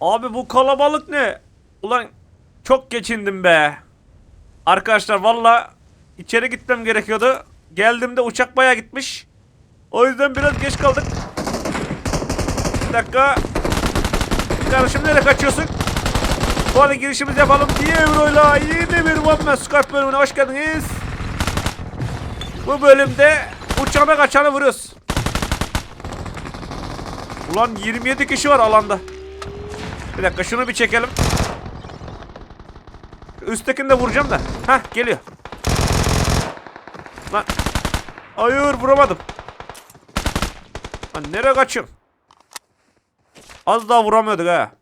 Abi bu kalabalık ne? Ulan çok geçindim be. Arkadaşlar valla içeri gitmem gerekiyordu. Geldiğimde uçak baya gitmiş. O yüzden biraz geç kaldık. Bir dakika. Kardeşim nereye kaçıyorsun? Bu arada girişimizi yapalım Euro'yla yeni bir One Man Squad bölümüne hoş geldiniz. Bu bölümde uçana kaçanı vuruyoruz. Ulan 27 kişi var alanda. Bir dakika şunu bir çekelim. Üsttekini de vuracağım da. Hah geliyor. Lan. Hayır vuramadım. Lan nereye kaçıyorum? Az daha vuramıyorduk ha.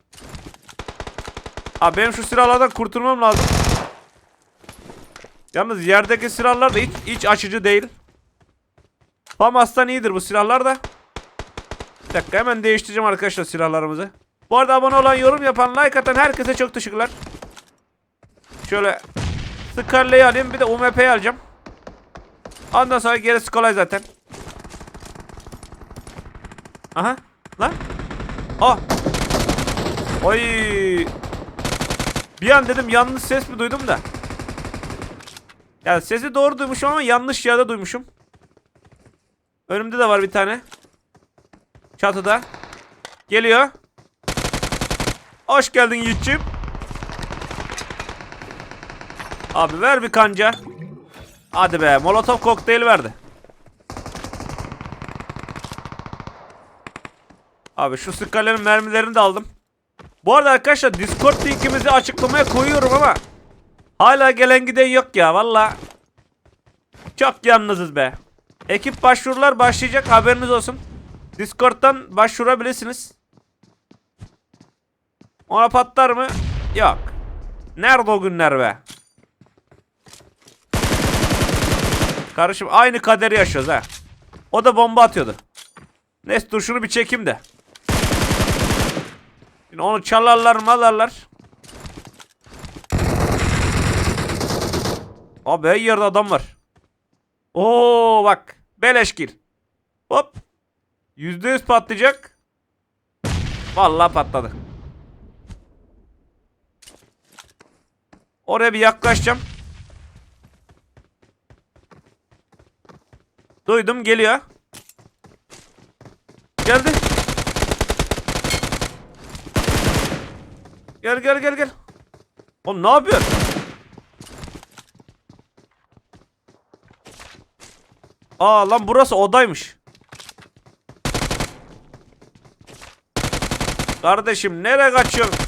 Abi benim şu silahlardan kurtulmam lazım. Yalnız yerdeki silahlar da hiç, hiç açıcı değil. Famas'tan iyidir bu silahlar da. Bir dakika hemen değiştireceğim arkadaşlar silahlarımızı. Bu arada abone olan, yorum yapan, like atan herkese çok teşekkürler. Şöyle Scarlet'i alayım bir de UMP'yi alacağım. Ondan sonra gerisi kolay zaten. Aha. Lan. Ah. Oy. Bir an dedim yanlış ses mi duydum da. Ya sesi doğru duymuşum ama yanlış yerde duymuşum. Önümde de var bir tane. Çatıda. Geliyor. Hoş geldin Yiğit'ciğim. Abi ver bir kanca. Hadi be molotof kokteyl verdi. Abi şu skalenin mermilerini de aldım. Bu arada arkadaşlar Discord linkimizi açıklamaya koyuyorum ama hala gelen giden yok ya valla. Çok yalnızız be. Ekip başvurular başlayacak haberiniz olsun. Discord'dan başvurabilirsiniz. Ona patlar mı? Yok. Nerede o günler be? Karışım aynı kaderi yaşıyoruz ha. O da bomba atıyordu. Neyse dur şunu bir çekeyim de. Şimdi onu çalarlar malarlar. Abi her yerde adam var. Oo bak. Beleş gir. Hop. Yüzde yüz patlayacak. Vallahi patladı. Oraya bir yaklaşacağım. Duydum geliyor. Geldi. Gel gel gel gel. Oğlum ne yapıyorsun? Aa lan burası odaymış. Kardeşim nereye kaçıyorsun?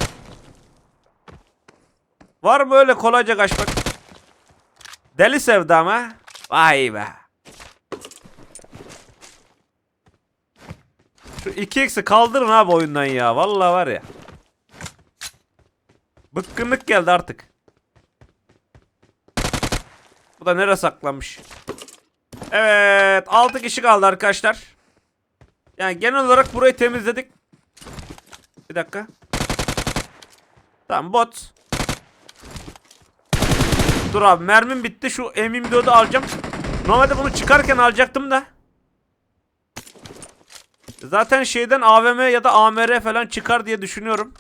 Var mı öyle kolayca kaçmak? Deli sevdam ha? Vay be. Şu 2x'i kaldırın abi oyundan ya. Vallahi var ya. Bıkkınlık geldi artık. Bu da nereye saklanmış? Evet. 6 kişi kaldı arkadaşlar. Yani genel olarak burayı temizledik. Bir dakika. Tamam bot. Dur abi mermim bitti. Şu M24'ü alacağım. Normalde bunu çıkarken alacaktım da. Zaten şeyden AVM ya da AMR falan çıkar diye düşünüyorum.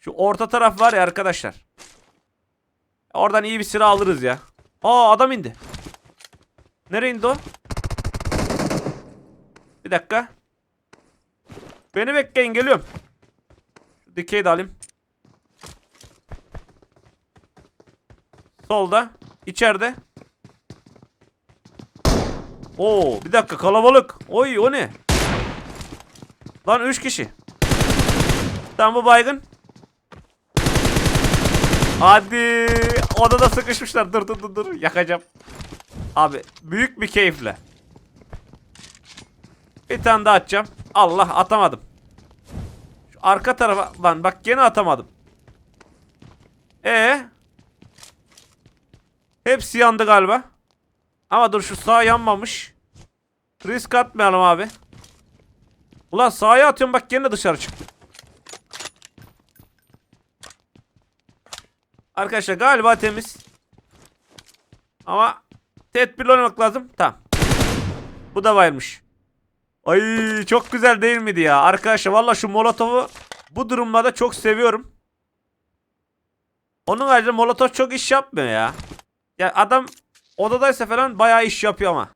Şu orta taraf var ya arkadaşlar. Oradan iyi bir silah alırız ya. Aa adam indi. Nereye indi o? Bir dakika. Beni bekleyin geliyorum. Şu de alayım. Solda. içeride. Oo, bir dakika kalabalık. Oy o ne? Lan 3 kişi. Tamam bu baygın. Hadi. Odada sıkışmışlar. Dur dur dur dur. Yakacağım. Abi büyük bir keyifle. Bir tane daha atacağım. Allah atamadım. Şu arka tarafa lan bak gene atamadım. E Hepsi yandı galiba. Ama dur şu sağ yanmamış. Risk atmayalım abi. Ulan sağa atıyorum bak gene dışarı çıktı. Arkadaşlar galiba temiz. Ama tedbirli olmak lazım. Tamam. Bu da varmış. Ay çok güzel değil miydi ya? Arkadaşlar valla şu molotofu bu durumlarda çok seviyorum. Onun haricinde Molotov çok iş yapmıyor ya. Ya adam odadaysa falan bayağı iş yapıyor ama.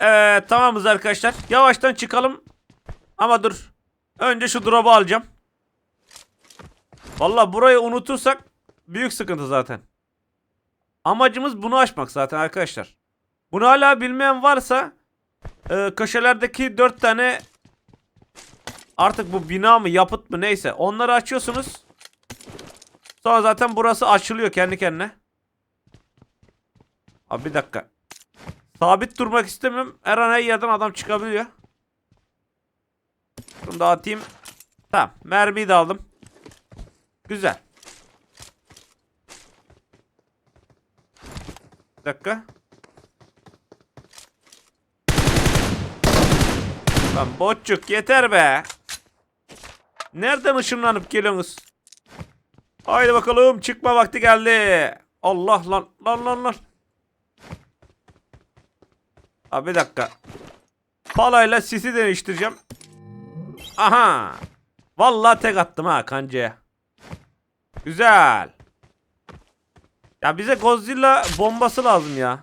Evet tamamız arkadaşlar. Yavaştan çıkalım. Ama dur. Önce şu drop'u alacağım. Valla burayı unutursak büyük sıkıntı zaten. Amacımız bunu açmak zaten arkadaşlar. Bunu hala bilmeyen varsa e, köşelerdeki 4 tane artık bu bina mı yapıt mı neyse onları açıyorsunuz. Sonra zaten burası açılıyor kendi kendine. Abi bir dakika. Sabit durmak istemiyorum. Her an her yerden adam çıkabiliyor. Bunu da atayım. Tamam. Mermiyi de aldım. Güzel. Bir dakika. Lan botçuk yeter be. Nereden ışınlanıp geliyorsunuz? Haydi bakalım çıkma vakti geldi. Allah lan lan lan lan. Abi bir dakika. Palayla sisi değiştireceğim. Aha. Vallahi tek attım ha kancaya. Güzel. Ya bize Godzilla bombası lazım ya.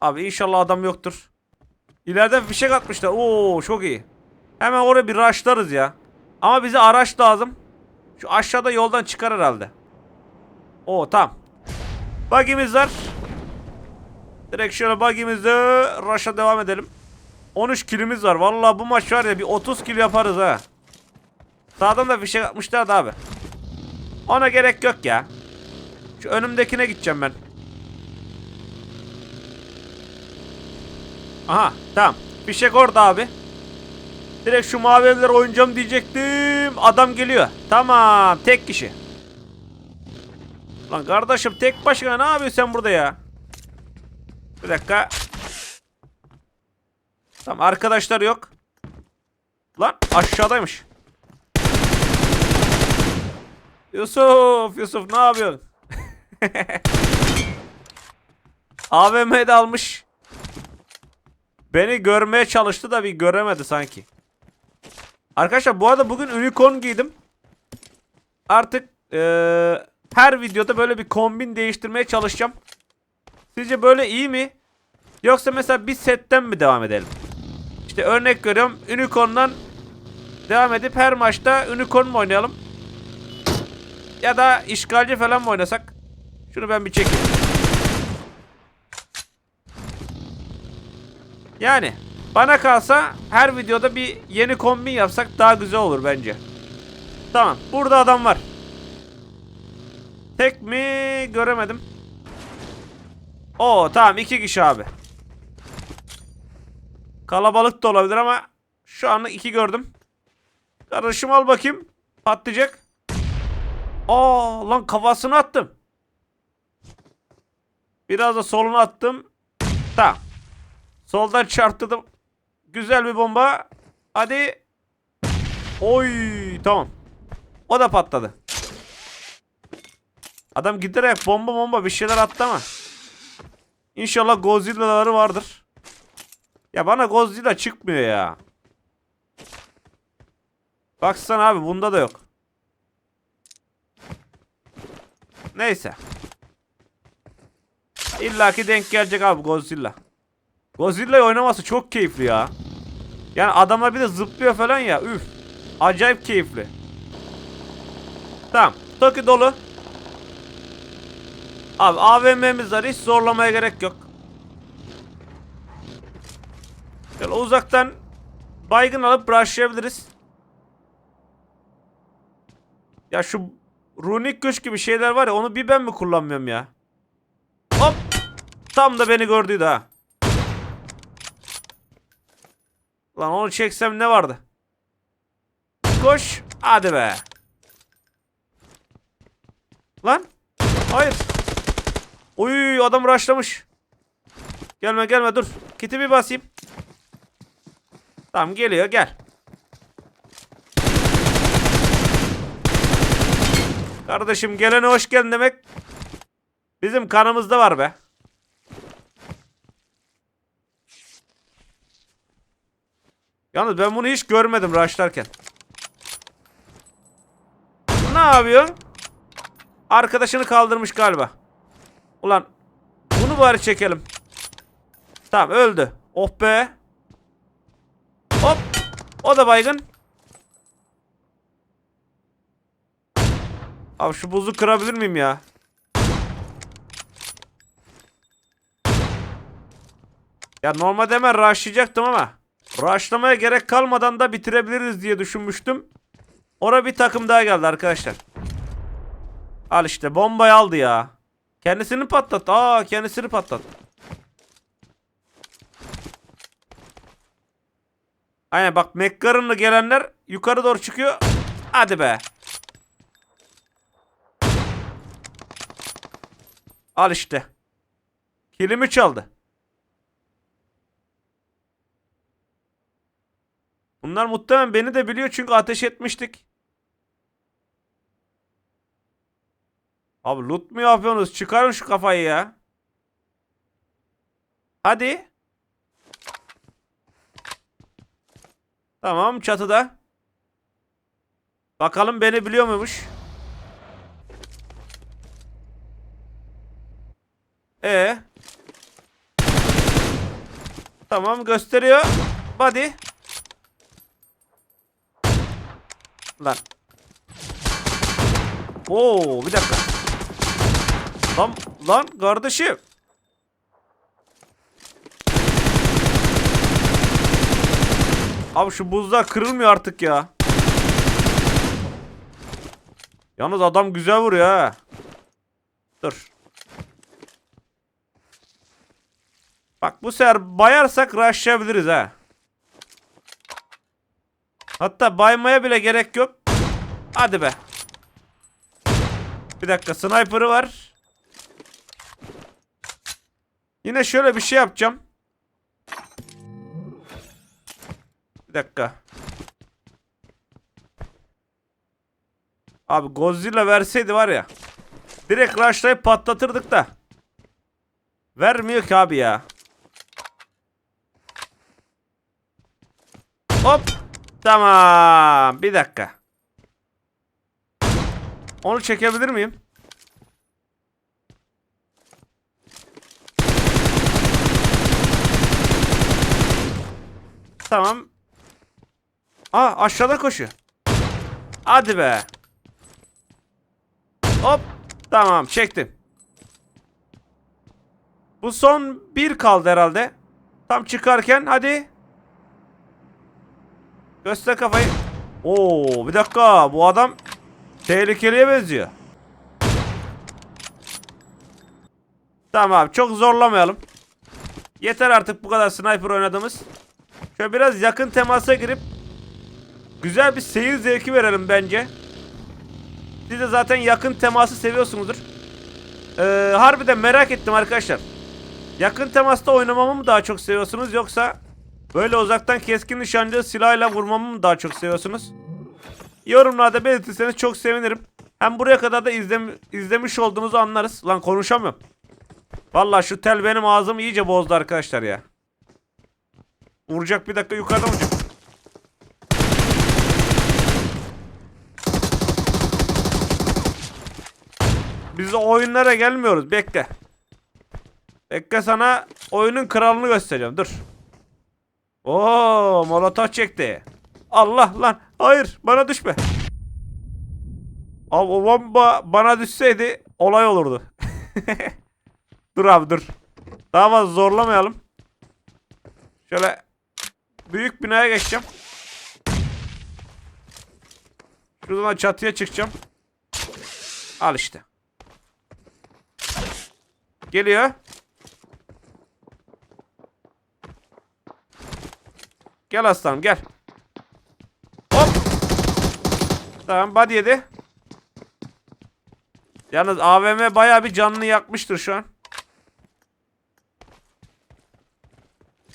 Abi inşallah adam yoktur. İleriden fişek atmışlar. Oo çok iyi. Hemen oraya bir rushlarız ya. Ama bize araç lazım. Şu aşağıda yoldan çıkar herhalde. Oo tamam. Bug'imiz var. Direkt şöyle bug'imizde rush'a devam edelim. 13 kilimiz var. Vallahi bu maç var ya bir 30 kil yaparız ha. Sağdan da fişek atmışlar da abi. Ona gerek yok ya. Şu önümdekine gideceğim ben. Aha tamam. Fişek orada abi. Direkt şu mavi evlere oynayacağım diyecektim. Adam geliyor. Tamam tek kişi. Lan kardeşim tek başına ne yapıyorsun sen burada ya? Bir dakika. Tamam arkadaşlar yok. Lan aşağıdaymış. Yusuf, Yusuf ne yapıyorsun? AVM'de almış. Beni görmeye çalıştı da bir göremedi sanki. Arkadaşlar bu arada bugün unicorn giydim. Artık eee, her videoda böyle bir kombin değiştirmeye çalışacağım. Sizce böyle iyi mi? Yoksa mesela bir setten mi devam edelim? İşte örnek görüyorum. Unicorn'dan devam edip her maçta unicorn mu oynayalım? Ya da işgalci falan mı oynasak? Şunu ben bir çekeyim. Yani bana kalsa her videoda bir yeni kombin yapsak daha güzel olur bence. Tamam. Burada adam var. Tek mi göremedim. Oo tamam iki kişi abi. Kalabalık da olabilir ama şu anlık iki gördüm. Kardeşim al bakayım. Patlayacak. Aa lan kafasını attım. Biraz da soluna attım. Tamam. Soldan çarptırdım. Güzel bir bomba. Hadi. Oy tamam. O da patladı. Adam giderek bomba bomba bir şeyler attı ama. İnşallah Godzilla'ları vardır. Ya bana Godzilla çıkmıyor ya. Baksana abi bunda da yok. Neyse. İlla ki denk gelecek abi Godzilla. Godzilla'yı oynaması çok keyifli ya. Yani adamlar bir de zıplıyor falan ya. Üf. Acayip keyifli. Tamam. Toki dolu. Abi AVM'miz var. Hiç zorlamaya gerek yok. Şöyle uzaktan baygın alıp rushlayabiliriz. Ya şu runik güç gibi şeyler var ya onu bir ben mi kullanmıyorum ya? Hop. Tam da beni gördüydü ha. Lan onu çeksem ne vardı? Koş. Hadi be. Lan. Hayır. Oy adam rushlamış. Gelme gelme dur. Kiti bir basayım. Tamam geliyor gel. Kardeşim gelene hoş geldin demek. Bizim kanımızda var be. Yalnız ben bunu hiç görmedim rushlarken. Ne yapıyorsun? Arkadaşını kaldırmış galiba. Ulan bunu bari çekelim. Tamam öldü. Oh be. Hop. O da baygın. Abi şu buzu kırabilir miyim ya? Ya normalde hemen rushlayacaktım ama rushlamaya gerek kalmadan da bitirebiliriz diye düşünmüştüm. Ora bir takım daha geldi arkadaşlar. Al işte bombayı aldı ya. Kendisini patlat. Aa kendisini patlat. Aynen bak McGarren'la gelenler yukarı doğru çıkıyor. Hadi be. Al işte. Kilimi çaldı. Bunlar muhtemelen beni de biliyor çünkü ateş etmiştik. Abi loot mu yapıyorsunuz? Çıkarın şu kafayı ya. Hadi. Tamam çatıda. Bakalım beni biliyor muymuş? E. Tamam gösteriyor. Body. Lan. Oo bir dakika. Lan lan kardeşim. Abi şu buzlar kırılmıyor artık ya. Yalnız adam güzel vuruyor ha. Dur. Bak bu sefer bayarsak rushlayabiliriz ha. Hatta baymaya bile gerek yok. Hadi be. Bir dakika sniper'ı var. Yine şöyle bir şey yapacağım. Bir dakika. Abi Godzilla verseydi var ya. Direkt rushlayıp patlatırdık da. Vermiyor ki abi ya. Hop. Tamam. Bir dakika. Onu çekebilir miyim? Tamam. Aa aşağıda koşuyor. Hadi be. Hop. Tamam çektim. Bu son bir kaldı herhalde. Tam çıkarken hadi. Göster kafayı. Oo bir dakika bu adam tehlikeliye benziyor. Tamam çok zorlamayalım. Yeter artık bu kadar sniper oynadığımız. Şöyle biraz yakın temasa girip güzel bir seyir zevki verelim bence. Siz de zaten yakın teması seviyorsunuzdur. Ee, harbiden merak ettim arkadaşlar. Yakın temasta oynamamı mı daha çok seviyorsunuz yoksa böyle uzaktan keskin nişancı silahıyla vurmamı mı daha çok seviyorsunuz? Yorumlarda belirtirseniz çok sevinirim. Hem buraya kadar da izlem izlemiş olduğunuzu anlarız. Lan konuşamıyorum. Vallahi şu tel benim ağzımı iyice bozdu arkadaşlar ya. Vuracak bir dakika yukarıdan vuracak. Biz oyunlara gelmiyoruz. Bekle. Bekle sana oyunun kralını göstereceğim. Dur. Oo, molotof çekti. Allah lan. Hayır, bana düşme. Abi o bomba bana düşseydi olay olurdu. dur abi dur. Daha fazla zorlamayalım. Şöyle büyük binaya geçeceğim. Şuradan çatıya çıkacağım. Al işte. Geliyor. Gel aslanım gel. Hop. Tamam body yedi. Yalnız AVM baya bir canını yakmıştır şu an.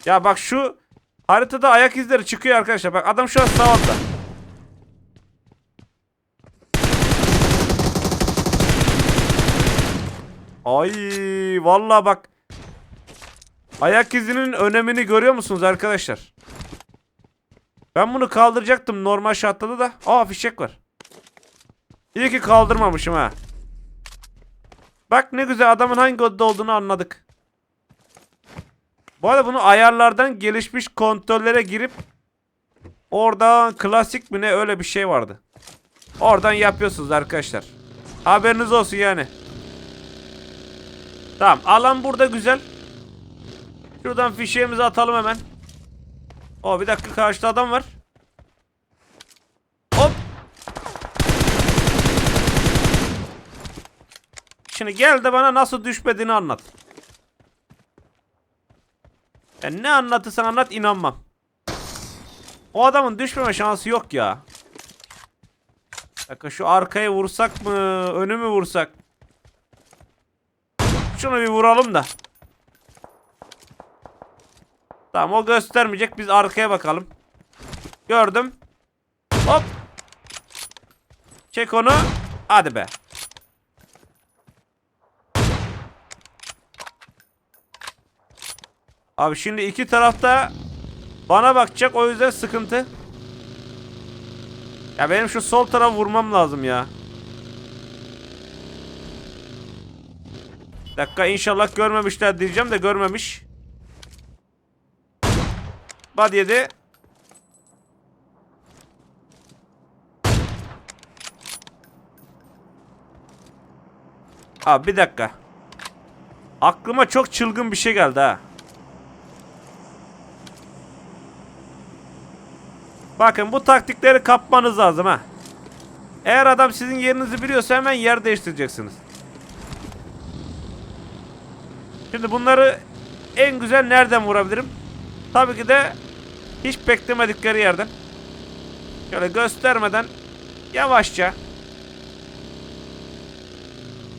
Ya bak şu haritada ayak izleri çıkıyor arkadaşlar. Bak adam şu an sağ. Ay vallahi bak. Ayak izinin önemini görüyor musunuz arkadaşlar? Ben bunu kaldıracaktım normal şartlarda da. Aa fişek var. İyi ki kaldırmamışım ha. Bak ne güzel adamın hangi odada olduğunu anladık. Bu arada bunu ayarlardan gelişmiş kontrollere girip oradan klasik mi ne öyle bir şey vardı. Oradan yapıyorsunuz arkadaşlar. Haberiniz olsun yani. Tamam alan burada güzel. Şuradan fişeğimizi atalım hemen. O bir dakika karşıda adam var. Hop. Şimdi gel de bana nasıl düşmediğini anlat. Ya ne anlatırsan anlat inanmam. O adamın düşmeme şansı yok ya. Dakika şu arkaya vursak mı? Önü mü vursak? Şunu bir vuralım da. Tamam o göstermeyecek. Biz arkaya bakalım. Gördüm. Hop. Çek onu. Hadi be. Abi şimdi iki tarafta bana bakacak o yüzden sıkıntı. Ya benim şu sol tarafı vurmam lazım ya. Bir dakika inşallah görmemişler diyeceğim de görmemiş. Bad yedi. Abi bir dakika. Aklıma çok çılgın bir şey geldi ha. Bakın bu taktikleri kapmanız lazım ha. Eğer adam sizin yerinizi biliyorsa hemen yer değiştireceksiniz. Şimdi bunları en güzel nereden vurabilirim? Tabii ki de hiç beklemedikleri yerden. Şöyle göstermeden yavaşça.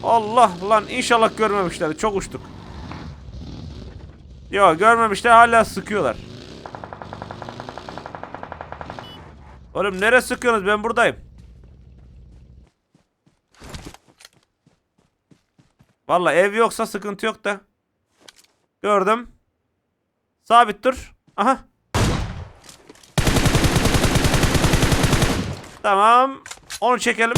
Allah lan inşallah görmemişler. Çok uçtuk. Yok görmemişler hala sıkıyorlar. Oğlum nereye sıkıyorsunuz? Ben buradayım. Vallahi ev yoksa sıkıntı yok da. Gördüm. Sabit dur. Aha. Tamam. Onu çekelim.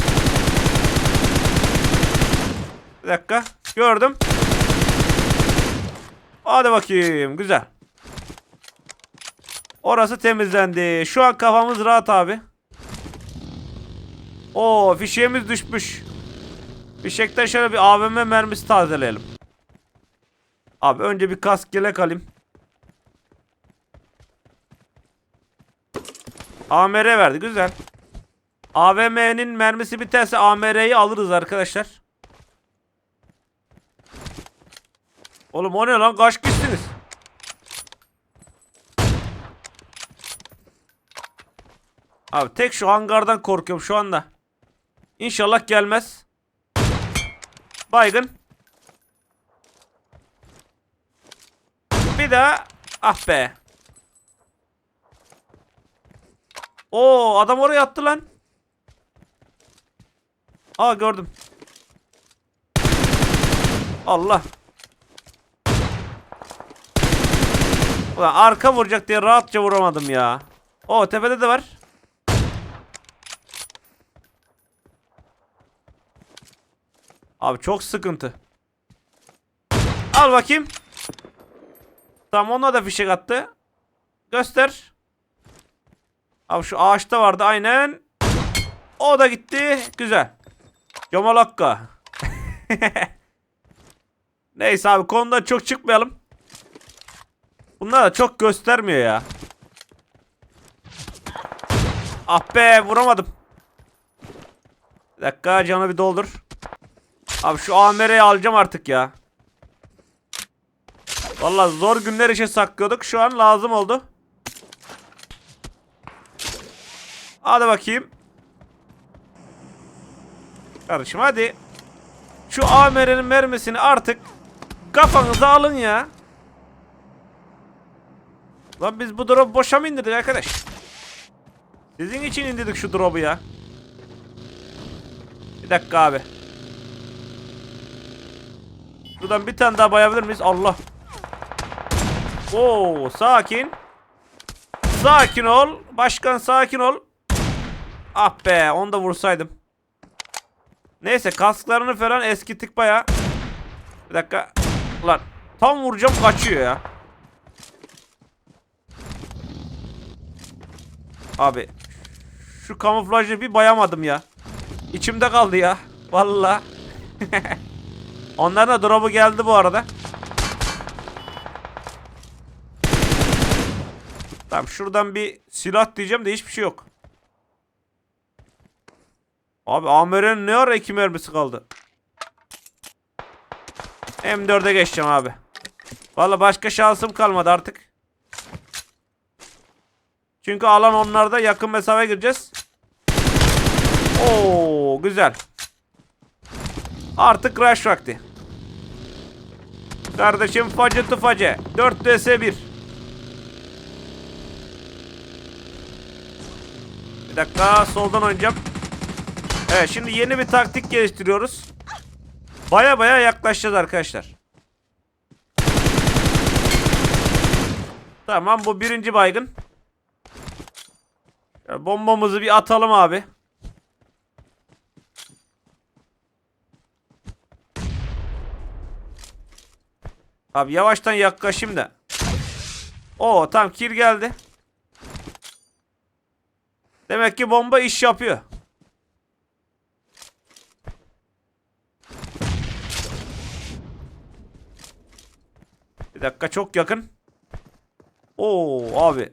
Bir dakika. Gördüm. Hadi bakayım. Güzel. Orası temizlendi. Şu an kafamız rahat abi. Oo fişeğimiz düşmüş. Fişekten şöyle bir AVM mermisi tazeleyelim. Abi önce bir kask yelek alayım. AMR verdi güzel. AVM'nin mermisi biterse AMR'yi alırız arkadaşlar. Oğlum o ne lan kaç kişisiniz? Abi tek şu hangardan korkuyorum şu anda. İnşallah gelmez. Baygın. Bir daha. Ah be. Oo adam oraya attı lan. Aa gördüm. Allah. Ulan arka vuracak diye rahatça vuramadım ya. O tepede de var. Abi çok sıkıntı. Al bakayım. Tamam ona da fişek attı. Göster. Abi şu ağaçta vardı aynen. O da gitti. Güzel. Yamalakka. Neyse abi konudan çok çıkmayalım. Bunlar da çok göstermiyor ya. Ah be vuramadım. Bir dakika canı bir doldur. Abi şu AMR'yi alacağım artık ya. Vallahi zor günler için saklıyorduk. Şu an lazım oldu. Hadi bakayım. Kardeşim hadi. Şu AMR'nin mermisini artık kafanıza alın ya. Lan biz bu drop'u boşa mı indirdik arkadaş? Sizin için indirdik şu drop'u ya. Bir dakika abi. Şuradan bir tane daha bayabilir miyiz? Allah. Oo sakin. Sakin ol. başkan sakin ol. Ah be onu da vursaydım. Neyse kasklarını falan eskitik baya. Bir dakika. Ulan tam vuracağım kaçıyor ya. Abi şu kamuflajı bir bayamadım ya. İçimde kaldı ya. Vallahi. Onların da drop'u geldi bu arada. Tamam şuradan bir silah diyeceğim de hiçbir şey yok. Abi AMR'nin ne ara iki mermisi kaldı. M4'e geçeceğim abi. Valla başka şansım kalmadı artık. Çünkü alan onlarda yakın mesafe gireceğiz. Oo güzel. Artık rush vakti. Kardeşim facı tıfacı. 4 vs 1. Bir dakika soldan oynayacağım. Evet şimdi yeni bir taktik geliştiriyoruz. Baya baya yaklaşacağız arkadaşlar. Tamam bu birinci baygın. Bombamızı bir atalım abi. Abi yavaştan yaklaşayım da. Oo tam kill geldi. Demek ki bomba iş yapıyor. Bir dakika çok yakın. Oo abi.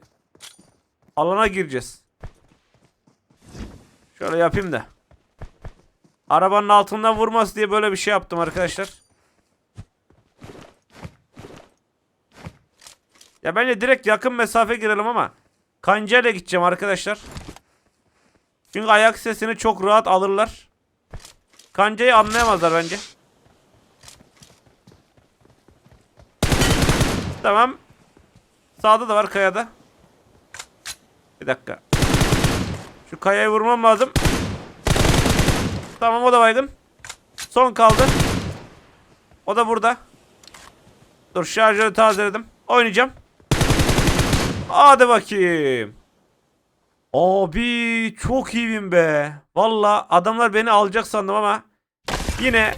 Alana gireceğiz. Şöyle yapayım da. Arabanın altından vurması diye böyle bir şey yaptım arkadaşlar. Ya bence direkt yakın mesafe girelim ama kancayla gideceğim arkadaşlar. Çünkü ayak sesini çok rahat alırlar. Kancayı anlayamazlar bence. Tamam. Sağda da var kayada. Bir dakika. Şu kayayı vurmam lazım. Tamam o da baygın. Son kaldı. O da burada. Dur şarjörü tazeledim. Oynayacağım. Hadi bakayım. Abi çok iyiyim be. Valla adamlar beni alacak sandım ama yine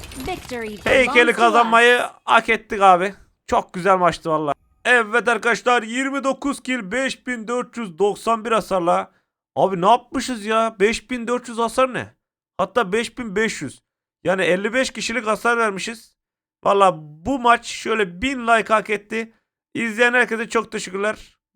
heykeli kazanmayı hak ettik abi. Çok güzel maçtı valla. Evet arkadaşlar 29 kill 5491 hasarla. Abi ne yapmışız ya? 5400 hasar ne? Hatta 5500. Yani 55 kişilik hasar vermişiz. Valla bu maç şöyle 1000 like hak etti. İzleyen herkese çok teşekkürler.